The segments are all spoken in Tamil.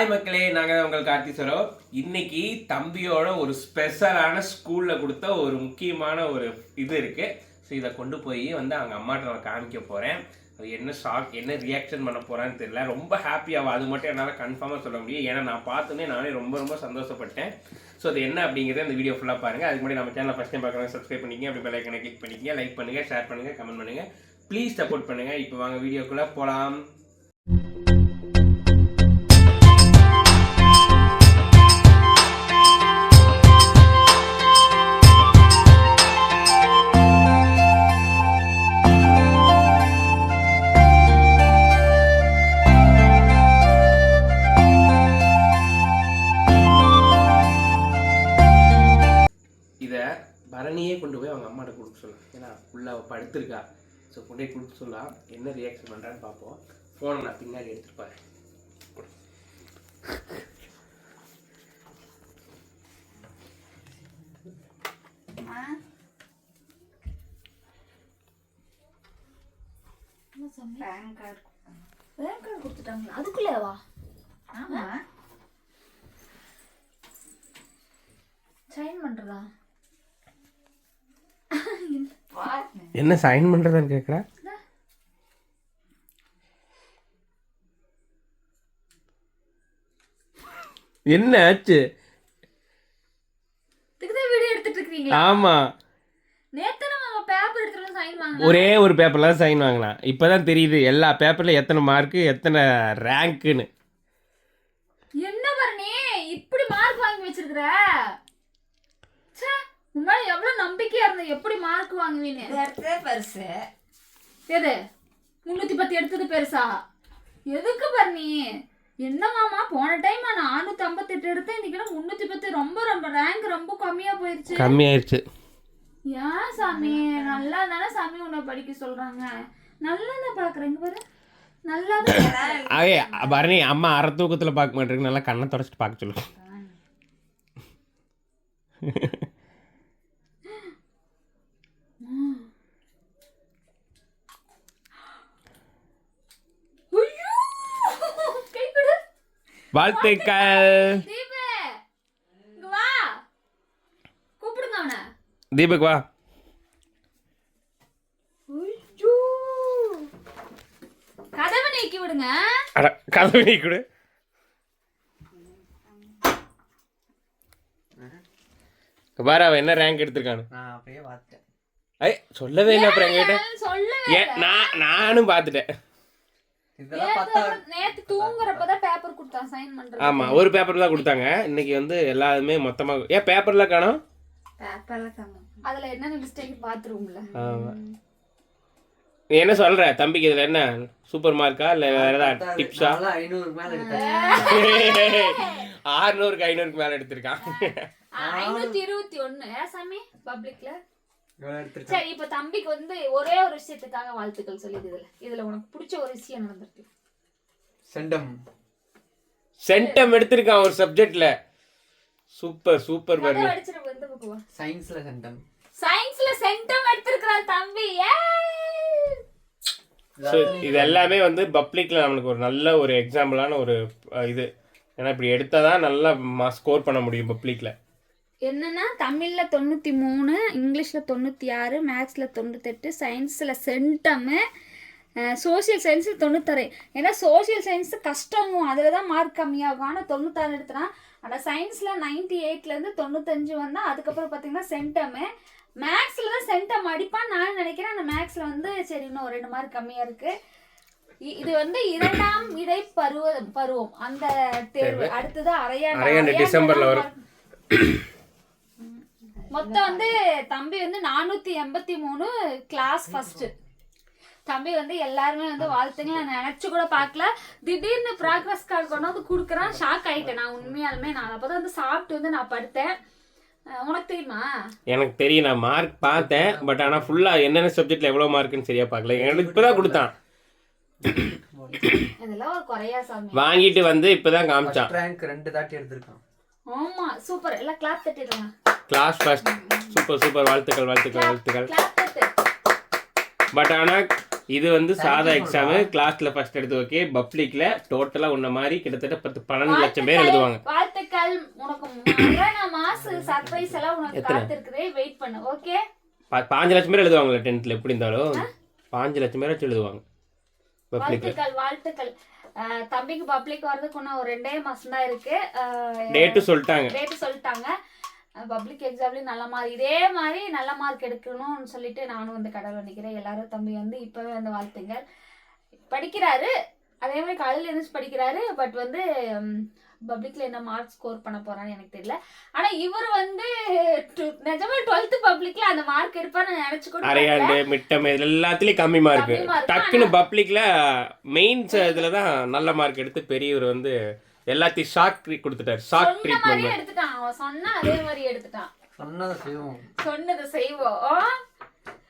ஹாய் மக்களே. நாங்கள் தான் உங்கள் கார்த்திஸ்வரோ இன்னைக்கு தம்பியோட ஒரு ஸ்பெஷலான ஸ்கூலில் கொடுத்த ஒரு முக்கியமான ஒரு இது இருக்கு. ஸோ இதை கொண்டு போய் வந்து அவங்க அம்மாட்ட நான் காமிக்க போகிறேன் அது என்ன ஷாக் என்ன ரியாக்ஷன் பண்ண போகிறான்னு தெரியல. ரொம்ப ஹாப்பியாகும் அது மட்டும் என்னால் கன்ஃபார்மாக சொல்ல முடியும். ஏன்னா நான் பார்த்தோன்னே நானே ரொம்ப ரொம்ப சந்தோஷப்பட்டேன். ஸோ அது என்ன அப்படிங்கிறத இந்த வீடியோ ஃபுல்லாக பாருங்கள் அதுக்கு முன்னாடி நம்ம சேனலை ஃபஸ்ட் டைம் பார்க்குறவங்க சப்ஸ்கிரைப் பண்ணிக்கிங்க. அப்படி பெல்லைக்கனை கிளிக் பண்ணிக்கிங்க. லைக் பண்ணுங்கள் ஷேர் பண்ணுங்கள் கமெண்ட் பண்ணுங்கள் ப்ளீஸ் சப்போர்ட் பண்ணுங்கள் இப்போ வாங்க வீடியோக்குள்ளே போகலாம் அவள் படுத்திருக்கா. ஸோ கொண்டு கொடுக்க சொல்லலாம். என்ன ரியாக்ஷன் பண்ணுறான்னு பார்ப்போம். ஃபோனை நான் பின்னாடி எடுத்துருப்பாரு பேன் கார்டு பேன் கார்டு கொடுத்துட்டாங்களா? அதுக்குள்ளேவா? ஆமா சைன் பண்றதா பாருங்க என்ன சைன் பண்ணுறதான்னு கேட்குறா என்ன ஆச்சு? சைன் வாங்க ஒரே ஒரு பேப்பரில் சைன் வாங்கலாம் இப்போ தான் தெரியுது எல்லா பேப்பரில் எத்தனை மார்க்கு எத்தனை ரேங்க்குன்னு என்ன பண்ணி இப்படி மார்க் வாங்கி வச்சிருக்கிற? உன்னால எவ்வளவு நம்பிக்கையா இருந்த? எப்படி மார்க் வாங்குவீன்னு பெருசு. எது? முன்னூத்தி பத்து எடுத்தது பெருசா? எதுக்கு பரணி? என்ன மாமா போன டைம் நான் நானூத்தி ஐம்பத்தெட்டு எடுத்தேன். இன்னைக்கு முன்னூத்தி பத்து? ரொம்ப ரொம்ப ரேங்க் ரொம்ப கம்மியா போயிருச்சு. கம்மியாயிருச்சு. ஏன் சாமி? நல்லா தானே சாமி உன்னை படிக்க சொல்றாங்க. நல்லா தான் பாக்குறேங்க பாரு. நல்லா தான் பரணி அம்மா அரை தூக்கத்தில் பார்க்க மாட்டேங்க நல்லா கண்ணை தொடச்சிட்டு பார்க்க சொல்லு ஐயோ! கை கொடு. வாழ்த்துக்கள். தீபக் வா! கதவை நீக்கி விடுங்க. அட கதவு நீ கொடு பாரு அவன் என்ன ரேங்க் எடுத்திருக்கானு. நான் அப்படியே பார்த்தேன் ஐ சொல்லவே இல்லை அப்புறம் என்கிட்ட. நான் நானும் பார்த்துட்டேன். நேத்து நேத்து தூங்குறப்பதான் பேப்பர் கொடுத்தான் சைன் பண்றது ஆமாம் ஒரு பேப்பர் தான் கொடுத்தாங்க. இன்னைக்கு வந்து எல்லாருமே மொத்தமாக ஏன் காணோம்? பேப்பர்ல காணும். அதுல என்னென்ன மிஸ்டேக் பாத்துருவோம்ல. ஆமாம் நீ என்ன சொல்ற? தம்பிக்கு இதில் என்ன? சூப்பர் மார்க்கா இல்லை வேற ஏதாவது டிப்ஸா நான்லாம் ஐநூறு மேல எடுத்தேன். ஆறுநூறுக்கு ஐநூறுக்கு மேலே எடுத்திருக்கான். ஐநூத்தி இருபத்தி ஒண்ணு. சாமி? பப்ளிக்ல சரி இப்ப தம்பிக்கு வந்து ஒரே ஒரு விஷயத்துக்காக வாழ்த்துக்கள் சொல்லிது இதுல இதுல உனக்கு பிடிச்ச ஒரு விஷயம் நடந்திருக்கு. செண்டம். சென்டம் எடுத்திருக்கான் ஒரு சப்ஜெக்ட்ல சூப்பர் சூப்பர் பக்குவா சயின்ஸ்ல செண்டம். சயின்ஸ்ல சென்டம் எடுத்திருக்கிறான் தம்பி. இது எல்லாமே வந்து பப்ளிக்ல நம்மளுக்கு ஒரு நல்ல ஒரு எக்ஸாம்பிளான ஒரு இது. ஏன்னா இப்படி எடுத்தால் தான் நல்லா ஸ்கோர் பண்ண முடியும் பப்ளிக்ல என்னன்னா தமிழ்ல தொண்ணூத்தி மூணு இங்கிலீஷ்ல தொண்ணூத்தி ஆறு மேக்ஸ்ல தொண்ணூத்தெட்டு சயின்ஸ்ல சென்டமு சோஷியல் சயின்ஸில் தொண்ணூத்தாறு. ஏன்னா சோஷியல் சயின்ஸ் கஷ்டம். அதில் தான் மார்க் கம்மியாகும் ஆனால் தொண்ணூத்தாறு எடுத்துறான் ஆனால் சயின்ஸில் நைன்டி எயிட்லேருந்து தொண்ணூத்தஞ்சு வந்தால் அதுக்கப்புறம் பார்த்தீங்கன்னா சென்டமு. மேக்ஸில் தான் சென்டம் அடிப்பான்னு நான் நினைக்கிறேன். அந்த மேக்ஸில் வந்து சரி இன்னும் ஒரு ரெண்டு மார்க் கம்மியாக இருக்குது இது வந்து இரண்டாம் இடை பருவ பருவம். அந்த தேர்வு. அடுத்தது அரையாண்டு. டிசம்பர்ல வரும். மொத்தம் வந்து தம்பி வந்து நானூத்தி எண்பத்தி மூணு கிளாஸ் ஃபர்ஸ்ட் தம்பி வந்து எல்லாருமே வந்து வாழ்த்துங்க. நான் நினைச்சு கூட பார்க்கல. திடீர்னு ப்ராக்ரஸ் கார்டு கொண்டு வந்து கொடுக்குறான். ஷாக் ஆயிட்டேன். நான் உண்மையாலுமே நான் அப்பதான் வந்து சாப்பிட்டு வந்து நான் படுத்தேன். உனக்கு தெரியுமா? எனக்கு தெரியும். நான் மார்க் பார்த்தேன். பட் ஆனால் ஃபுல்லாக என்னென்ன சப்ஜெக்ட்ல எவ்வளோ மார்க்குன்னு சரியா பார்க்கல. எனக்கு இப்போ தான் கொடுத்தான். இதெல்லாம் ஒரு குறையா சாமி. வாங்கிட்டு வந்து இப்போ தான் காமிச்சான் ரேங்க் ரெண்டு தாட்டி எடுத்திருக்கான். ஆமா. சூப்பர் எல்லாம் கிளாப் தட்டிடலாம் கிளாஸ் ஃபர்ஸ்ட் சூப்பர் சூப்பர் வாழ்த்துக்கள் வாழ்த்துக்கள் வாழ்த்துக்கள். பட் ஆனால் இது வந்து சாதா எக்ஸாமு கிளாஸ்ல ஃபர்ஸ்ட் எடுத்து ஓகே பப்ளிக்ல டோட்டலா உன்ன மாதிரி கிட்டத்தட்ட பத்து பன்னெண்டு லட்சம் பேர் எழுதுவாங்க. வாழ்த்துக்கள். உனக்கு கொரோனா மாசு சர்ப்ரைஸ் எல்லாம் உனக்கு காத்திருக்குது. வெயிட் பண்ணு ஓகே பா- பாஞ்சு லட்சம் பேர் எழுதுவாங்களே டென்த்ல எப்படி இருந்தாலும். பாஞ்சு லட்சம் பேர் எழுதுவாங்க. வாழ்த்துக்கள் வாழ்த்துக்கள். தம்பிக்கு பப்ளிக் வர்றதுக்கு இன்னும் ஒரு ரெண்டே மாசம் தான் இருக்கு டேட்டு சொல்லிட்டாங்க. டேட்டு சொல்லிட்டாங்க. பப்ளிக் எக்ஸாம்லயும் நல்ல மார்க் இதே மாதிரி நல்ல மார்க் எடுக்கணும்னு சொல்லிட்டு நானும் வந்து கடவுள் நினைக்கிறேன் எல்லாரும் தம்பி வந்து இப்பவே வந்து வாழ்த்துங்கள். படிக்கிறாரு. அதே மாதிரி காலையில் எழுந்துச்சு படிக்கிறாரு. பட் வந்து பப்ளிக்ல என்ன மார்க் ஸ்கோர் பண்ண போறான்னு எனக்கு தெரியல. ஆனா இவர் வந்து நிஜமா டுவெல்த் பப்ளிக்ல அந்த மார்க் எடுப்பான்னு நினைச்சு கூட. அரையாண்டு மிட்டம் எல்லாத்துலயும் கம்மி மார்க். டக்குன்னு பப்ளிக்ல மெயின்ஸ் இதுல தான் நல்ல மார்க் எடுத்து பெரியவர் வந்து எல்லாத்தையும் ஷாக் கொடுத்துட்டாரு. ஷாக் சொன்ன மாதிரியே ட்ரீட்மெண்ட் எடுத்துட்டான் அவன். சொன்னா அதே மாதிரி எடுத்துட்டான். சொன்னதை செய்வோம். சொன்னதை செய்வோம்.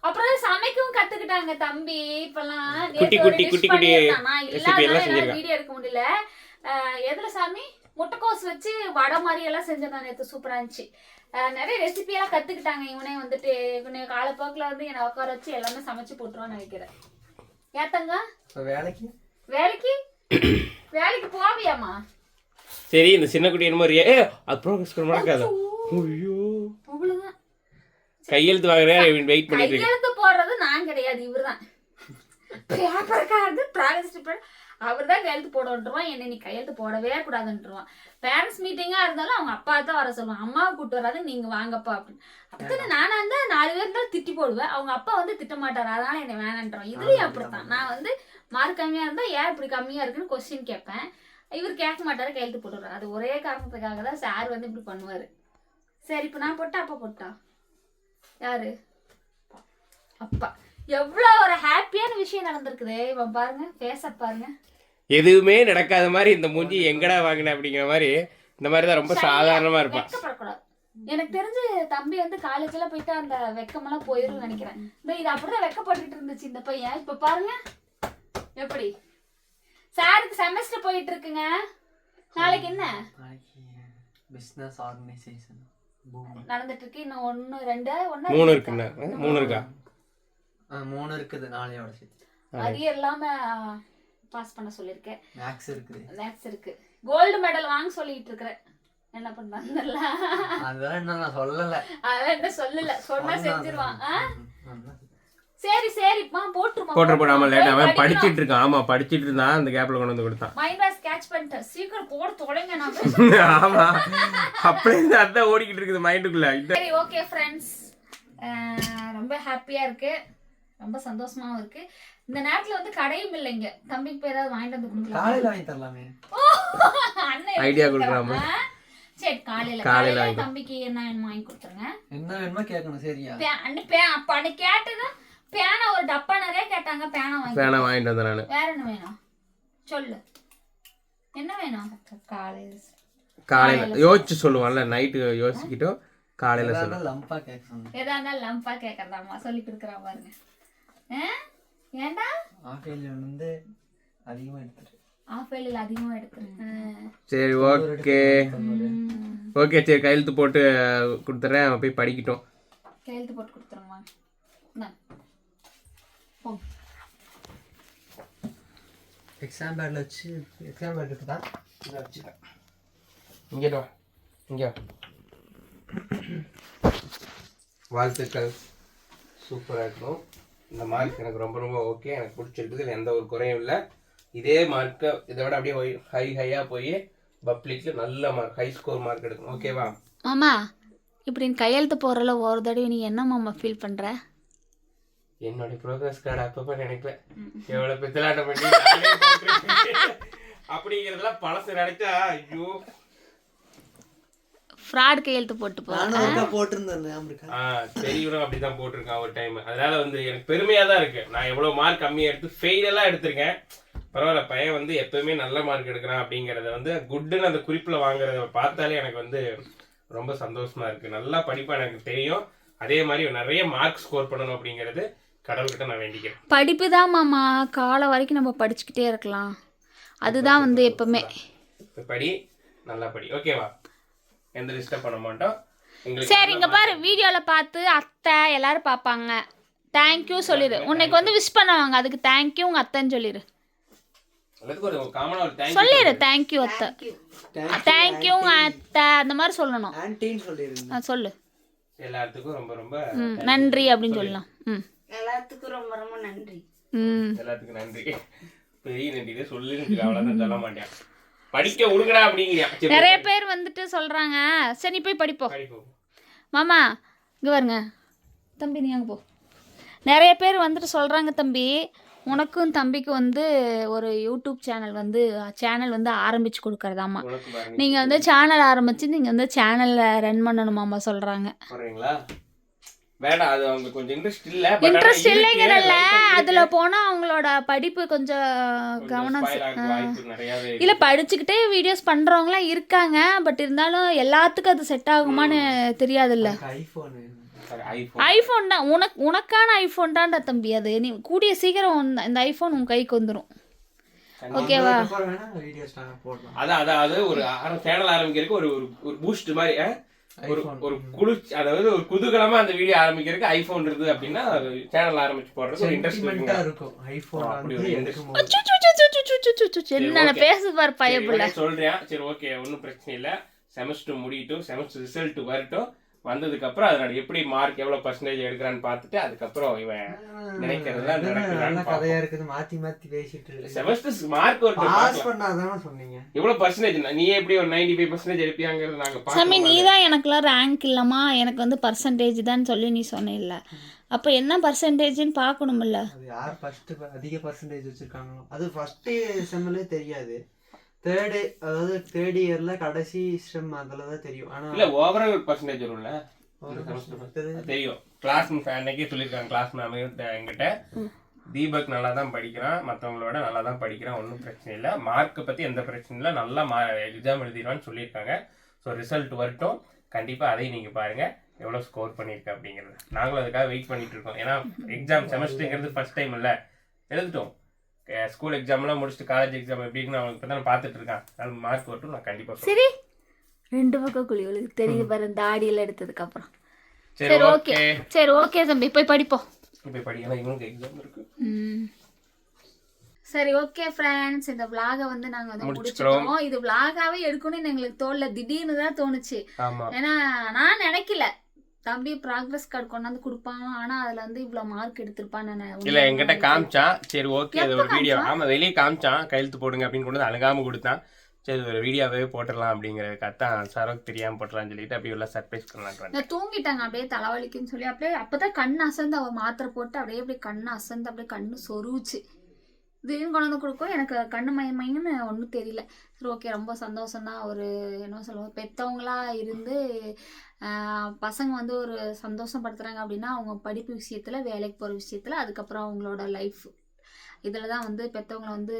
அப்புறம் சமைக்கவும் கத்துக்கிட்டாங்க தம்பி. இப்பெல்லாம் குட்டி, குட்டி, குட்டி, குட்டி எல்லாம். வீடியோ எடுக்க முடியல. எதுல சாமி? முட்டைக்கோஸ் வச்சு வடை மாதிரி எல்லாம் செஞ்சிருந்தான் நேத்து. சூப்பரா இருந்துச்சு. நிறைய ரெசிபி எல்லாம் கத்துக்கிட்டாங்க. இவனே வந்துட்டு இவனே காலப்போக்கில் வந்து என்னை உட்கார வச்சு எல்லாமே சமைச்சு போட்டுருவான்னு நினைக்கிறேன். ஏத்தங்க வேலைக்கு? வேலைக்கு? வேலைக்கு போவியாமா சரி இந்த சின்ன குட்டி என்னமோ ஏ அது ப்ரோக்ரஸ் நடக்காத? ஐயோ. கையெழுத்து வாங்குறேன் வெயிட் பண்ணிட்டு இருக்கேன் கையெழுத்து போடுறது நான் கிடையாது இவர்தான். பேப்பருக்காக ப்ராக்ரஸ் அவர் தான் கையெழுத்து போடன்ட்டுருவான் என்னை நீ கையெழுத்து போடவே கூடாதுன்ட்டுருவான் பேரண்ட்ஸ் மீட்டிங்காக இருந்தாலும் அவங்க அப்பா தான் வர சொல்லுவான் அம்மாவை கூட்டு வராது நீங்க வாங்கப்பா அப்படின்னு. அப்படி நானா இருந்தா நாலு பேர் இருந்தாலும் திட்டி போடுவேன். அவங்க அப்பா வந்து திட்ட மாட்டார். அதனால என்னை வேணான்றான் இதுலயும் அப்படித்தான். நான் வந்து மார்க் கம்மியா இருந்தா ஏன் இப்படி கம்மியா இருக்குன்னு கொஸ்டின் கேட்பேன். இவர் கேட்க மாட்டாரு கையெழுத்து போட்டுருவாரு அது ஒரே காரணத்துக்காக தான் சார் வந்து இப்படி பண்ணுவாரு. சரி இப்போ நான் போட்டா அப்பா போட்டா? யாரு? அப்பா. எவ்வளோ ஒரு ஹாப்பியான விஷயம் நடந்திருக்குது. இவன் பாருங்க ஃபேஸ பாருங்க. எதுவுமே நடக்காத மாதிரி இந்த மூஞ்சி எங்கடா வாங்கின அப்படிங்கிற மாதிரி இந்த மாதிரி தான் ரொம்ப சாதாரணமா இருப்பான் எனக்கு தெரிஞ்சு தம்பி வந்து காலேஜ்ல போயிட்டு அந்த வெக்கமெல்லாம் போயிரும்னு நினைக்கிறேன். இந்த இது அப்படிதான் வெக்கப்பட்டுட்டு இருந்துச்சு இந்த பையன். இப்ப பாருங்க. எப்படி? சாருக்கு செமஸ்டர் போயிட்டு இருக்குங்க நாளைக்கு என்ன? நாளைக்கு பிஸ்னஸ் ஆர்கனைசேஷன் நடந்துட்டு இருக்கு இன்னும் ஒன்னு ரெண்டு ஒன்னு மூணு இருக்குண்ணா. மூணு இருக்கா? மூணு இருக்குது. நாளையோட சேர்த்து அரியர் இல்லாம பாஸ் பண்ண சொல்லியிருக்கேன். மேக்ஸ் இருக்குது. மேக்ஸ் இருக்கு. கோல்டு மெடல் வாங்க சொல்லிட்டு இருக்கிறேன் என்ன அதெல்லாம் இன்னும் நான் சொல்லலை. அதான் என்ன சொல்லல. சொன்னா செஞ்சிருவான். சரி சரிப்பா போட்டுருமா போட்டு போட்டு ஆமா லேட் அவன் படிச்சிட்டு இருக்கான் ஆமா படிச்சிட்டு இருந்தான் அந்த கேப்ல கொண்டு வந்து கொடுத்தான். மைண்ட் வாஷ் கேட்ச் பண்ணிட்டேன். சீக்கிரம் போட தொடங்க நான் ஆமா. அப்படியே இருந்து அதான் ஓடிக்கிட்டு இருக்குது மைண்டுக்குள்ள இந்த சரி ஓகே ஃப்ரெண்ட்ஸ் ரொம்ப ஹாப்பியா இருக்கு. ரொம்ப சந்தோஷமாவும் இருக்கு. இந்த நேரத்துல வந்து கடையும் இல்லைங்க தம்பிக்கு போய் ஏதாவது வாங்கிட்டு வந்து கொடுக்கலாம். காலையில வாங்கி தரலாமே. அண்ணன் கொடுக்குறாம? இருக்காங்க? சரி காலையில. காலையில தம்பிக்கு என்ன வேணுமோ வாங்கி கொடுத்துருங்க. என்ன வேணுமோ கேட்கணும் சரியா? பே- அண்ணி பே அப்ப அன்னைக்கு கேட்டது பேனா ஒரு டப்பா நிறைய கேட்டாங்க பேனா வாங்கி வேணா வாங்கிட்டு வந்தேன் நானு. வேற என்ன வேணும்? சொல்லு. என்ன வேணும்? காலையில் காலையில. யோசிச்சு சொல்லுவான்ல நைட்டு யோசிக்கிட்டோம் காலையில சொல்லுவான் லம்பா எதா இருந்தாலும் லம்பா கேட்கறதாம்மா சொல்லி கொடுக்குறா பாருங்க. ஆ? ஏன்டா? ஆஃபேல் வந்து அதிகமா எடுத்துரு ஆஃப் ஆயில் அதிகமாக எடுத்துருங்க சரி ஓகே ஓகே சரி கையெழுத்து போட்டு கொடுத்துட்றேன் அவன் போய் படிக்கட்டும். கையெழுத்து போட்டு கொடுத்துருங்கம்மா இந்தா. எக்ஸாம் பேட்ல வச்சு எக்ஸாம் பேட் இருக்குதா? இதை வச்சுட்டேன் இங்கே வா இங்கே. வாழ்த்துக்கள். சூப்பராக இருக்கும். இந்த மார்க் எனக்கு ரொம்ப ரொம்ப ஓகே எனக்கு பிடிச்சிருக்குது. இதில் எந்த ஒரு குறையும் இல்லை. இதே மார்க்கை இதை விட அப்படியே ஹை ஹையாக போய் பப்ளிக்கில் நல்ல மார்க் ஹை ஸ்கோர் மார்க் எடுக்கணும். ஓகேவா மாமா இப்படி நீ கையெழுத்து போடுறல ஒரு தடவை நீ என்ன மாமா ஃபீல் பண்ற? என்னுடைய ப்ரோக்ரஸ் கார்டு அப்பப்போ நினைப்பேன் எவ்வளோ பித்தலாட்டம் பண்ணி. அப்படிங்கிறதெல்லாம் பழசு நினைச்சா ஐயோ. ஃப்ராட் கையெழுத்து போட்டு போ. நானும் ஒருக்கா போட்டிருந்தேன் ஆ பெரியவரும் அப்படிதான் போட்டிருக்கான் ஒரு டைம் அதனால வந்து எனக்கு பெருமையா தான் இருக்கு. நான் எவ்வளவு மார்க் கம்மியா எடுத்து ஃபெயில் எல்லாம் எடுத்திருக்கேன். பரவாயில்ல பையன் வந்து எப்பவுமே நல்ல மார்க் எடுக்கிறான் அப்படிங்கறத வந்து குட்டுன்னு அந்த குறிப்புல வாங்குறத பார்த்தாலே எனக்கு வந்து ரொம்ப சந்தோஷமா இருக்கு. நல்லா படிப்பா எனக்கு தெரியும். அதே மாதிரி நிறைய மார்க் ஸ்கோர் பண்ணணும் அப்படிங்கிறது கடவுள்கிட்ட நான் வேண்டிக்கிறேன். படிப்பு தான் மாமா. காலம் வரைக்கும் நம்ம படிச்சுக்கிட்டே இருக்கலாம். அதுதான் வந்து எப்பவுமே. படி நல்லா படி. ஓகேவா எந்த டிஸ்டர்ப் பண்ண மாட்டோம்? சரி இங்க பாரு வீடியோல பார்த்து அத்தை எல்லாரும் பார்ப்பாங்க. தேங்க்யூ சொல்லிடு உன்னைக்கு வந்து விஷ் பண்ணுவாங்க. அதுக்கு தேங்க்யூ உங்க அத்தைன்னு சொல்லிடு தேங்க் சொல்லிடு தேங்க்யூ அத்தை. தேங்க்யூ உங்க அத்தை. அந்த மாதிரி சொல்லணும். சொல்லு. எல்லாத்துக்கும் ரொம்ப ரொம்ப ம் நன்றி அப்படின்னு சொல்லலாம். ம். நன்றி. ம். எல்லாத்துக்கும் நன்றி. பெரிய நன்றி சொல்லுன்னு அவ்வளவுதான் சொல்ல மாட்டேன். படிக்க விடுங்கடா அப்படிங்கிறியா. நிறைய பேர் வந்துட்டு சொல்றாங்க. சரி நீ போய் படிப்போம் மாமா இங்கே பாருங்க. தம்பி நீ அங்கே போ. நிறைய பேர் வந்துட்டு சொல்கிறாங்க தம்பி. உனக்கும் தம்பிக்கும் வந்து ஒரு யூடியூப் சேனல் வந்து சேனல் வந்து ஆரம்பிச்சு கொடுக்கறதாம்மா. நீங்கள் வந்து சேனல் ஆரம்பித்து நீங்கள் வந்து சேனலில் ரன் பண்ணணுமாம்மா சொல்கிறாங்க வேண்டாம் அது அவங்களுக்கு கொஞ்சம் இன்ட்ரெஸ்ட் இல்ல இன்ட்ரெஸ்ட் இருக்கு. அதில் போனால் அவங்களோட படிப்பு கொஞ்சம் கவனம். இல்லை படிச்சுக்கிட்டே வீடியோஸ் பண்ணுறவங்களாம் இருக்காங்க பட் இருந்தாலும் எல்லாத்துக்கும் அது செட் ஆகுமான்னு தெரியாதுல்ல. iPhone. ஐஃபோன் தான். உனக்கு உனக்கான ஐஃபோன் தான்டா தம்பி அது. நீ கூடிய சீக்கிரம் இந்த ஐஃபோன் உன் கைக்கு வந்துடும் ஓகேவா போடலாம். அதான் அதாவது ஒரு சேனல் ஆரம்பிக்கிறதுக்கு ஒரு ஒரு- பூஸ்ட் மாதிரி? ஒரு ஒரு குளிர்ச்சி அதாவது ஒரு குதூகலமா அந்த வீடியோ ஆரம்பிக்கிறதுக்கு ஐபோன் இருக்குது அப்படின்னா சேனல் ஆரம்பிச்சு போடுறது ஒரு இன்ட்ரெஸ்ட் இருக்கும். ஐஃபோன் அப்படி ஒரு. என்னென்ன okay. பேசு பாரு பயப்புல சொல்றேன். சரி ஓகே ஒன்றும் பிரச்சனை இல்லை. செமஸ்டர் முடியட்டும். செமஸ்டர் ரிசல்ட் வரட்டும். வந்ததுக்கு அப்புறம் அதனோட எப்படி மார்க் எவ்வளவு பர்சன்டேஜ் எடுக்கிறான்னு பார்த்துட்டு அதுக்கப்புறம் இவன் நடக்குதான்னு கதையா இருக்குது மாத்தி மாத்தி பேசிட்டு இருக்கு செமஸ்டர் மார்க் ஒரு பாஸ் பண்ணாதானே சொன்னீங்க. எவ்வளவு பர்சன்டேஜ் நீ எப்படி ஒரு நைன்டி ஃபைவ் பர்சன்டேஜ் எடுப்பியாங்கிறது நாங்க சாமி நீ தான் எனக்குலாம் ரேங்க் இல்லைம்மா. எனக்கு வந்து பர்சன்டேஜ் தான் சொல்லி நீ சொன்னில்ல. அப்போ என்ன பர்சன்டேஜ்னு பார்க்கணுமில்ல? அது யார் ஃபர்ஸ்ட் அதிக பர்சன்டேஜ் வச்சிருக்காங்களோ. அது ஃபர்ஸ்ட் செம்மிலே தெரியாது. தேர்டு அதாவது தேர்ட் இயர்ல கடைசி செம் அதில் தான் தெரியும். ஆனா இல்ல ஓவரால் பர்சன்டேஜ் வரும்ல ஒரு semester மத்தது தெரியும். கிளாஸ் அன்னைக்கே சொல்லியிருக்காங்க. கிளாஸ் மேம் என்கிட்ட தீபக் நல்லா தான் படிக்கிறான். மற்றவங்களோட நல்லா தான் படிக்கிறான். ஒன்றும் பிரச்சனை இல்லை. மார்க்கை பற்றி எந்த பிரச்சனையும் இல்லை. நல்லா மா எக்ஸாம் எழுதிடுவான்னு சொல்லியிருக்காங்க. ஸோ ரிசல்ட் வரட்டும். கண்டிப்பாக அதையும் நீங்கள் பாருங்கள் எவ்வளோ ஸ்கோர் பண்ணியிருக்க அப்படிங்கிறது. நாங்களும் அதுக்காக வெயிட் பண்ணிட்டு இருக்கோம். ஏன்னா எக்ஸாம் செமஸ்டருங்கிறது ஃபர்ஸ்ட் டைம் இல்லை. எழுதிட்டோம். ஸ்கூல் எக்ஸாம்லாம் முடிச்சுட்டு காலேஜ் எக்ஸாம் எப்படி இருக்குன்னு அவனுக்கு இப்போ தான் பார்த்துட்டு இருக்கான். அதனால மார்க் வரட்டும் நான் கண்டிப்பாக சரி. ரெண்டு பக்கம் குழி ஒழுகு தெரியுது பாரு தாடியில் எடுத்ததுக்கு அப்புறம் சரி ஓகே. சரி ஓகே தம்பி போய் படிப்போம். இப்போ படிக்கலாம் இவனுக்கு எக்ஸாம் இருக்கு. சரி ஓகே ஃப்ரெண்ட்ஸ் இந்த vlog-அ வந்து நாங்க வந்து. முடிச்சுக்கிறோம். இது vlog-ஆவே எடுக்கணும்னு எங்களுக்கு தோணல. திடீர்னு தான் தோணுச்சு. ஏன்னா நான் நினைக்கல. தம்பி ப்ராக்ரஸ் கார்டு கொண்டாந்து கொடுப்பான்? ஆனா அதுல வந்து இவ்வளவு மார்க் எடுத்திருப்பான்னு நான் இல்ல என்கிட்ட காமிச்சான் சரி ஓகே அது ஒரு வீடியோ? ஆமா வெளியே காமிச்சான் கையெழுத்து போடுங்க அப்படின்னு கொண்டு வந்து அழுகாம கொடுத்தான். சரி ஒரு வீடியோவே போட்டுடலாம் அப்படிங்கிறதுக்காக தான் சரக்கு தெரியாம போட்டுலாம்னு சொல்லிட்டு அப்படியே உள்ள சர்ப்ரைஸ் பண்ணலாம் நான் தூங்கிட்டாங்க அப்படியே தலைவலிக்குன்னு சொல்லி அப்படியே அப்பதான் கண்ணு அசந்து அவ மாத்திரை போட்டு அப்படியே அப்படியே கண்ணு அசந்து அப்படியே கண்ணு சொருவுச்சு. திடீர்னு கொண்டு வந்து கொடுக்கும். எனக்கு கண்ணு மயம் மயம்னு ஒன்றும் தெரியல. சரி ஓகே ரொம்ப சந்தோஷம் தான் ஒரு என்ன சொல்லுவோம் பெற்றவங்களா இருந்து பசங்க வந்து ஒரு சந்தோஷப்படுத்துறாங்க அப்படின்னா அவங்க படிப்பு விஷயத்துல வேலைக்கு போகிற விஷயத்துல அதுக்கப்புறம் அவங்களோட லைஃப் இதில் தான் வந்து பெற்றவங்களை வந்து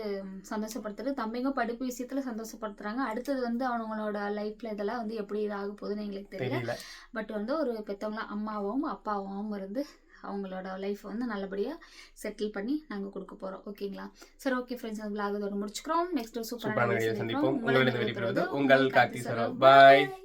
சந்தோஷப்படுத்துறது. தம்பிங்க படிப்பு விஷயத்தில் சந்தோஷப்படுத்துறாங்க. அடுத்தது வந்து அவங்களோட லைஃப்பில் இதெல்லாம் வந்து எப்படி இதாக போகுதுன்னு எங்களுக்கு தெரியல. தெரியல. பட் வந்து ஒரு பெற்றவங்கள அம்மாவும் அப்பாவும் இருந்து அவங்களோட லைஃப் வந்து நல்லபடியாக செட்டில் பண்ணி நாங்கள் கொடுக்க போகிறோம் ஓகேங்களா சரி ஓகே ஃப்ரெண்ட்ஸ் அந்த முடிச்சுக்கிறோம். நெக்ஸ்ட் சூப்பரான video சந்திப்போம். உங்கள் கார்த்தி சரோ பாய்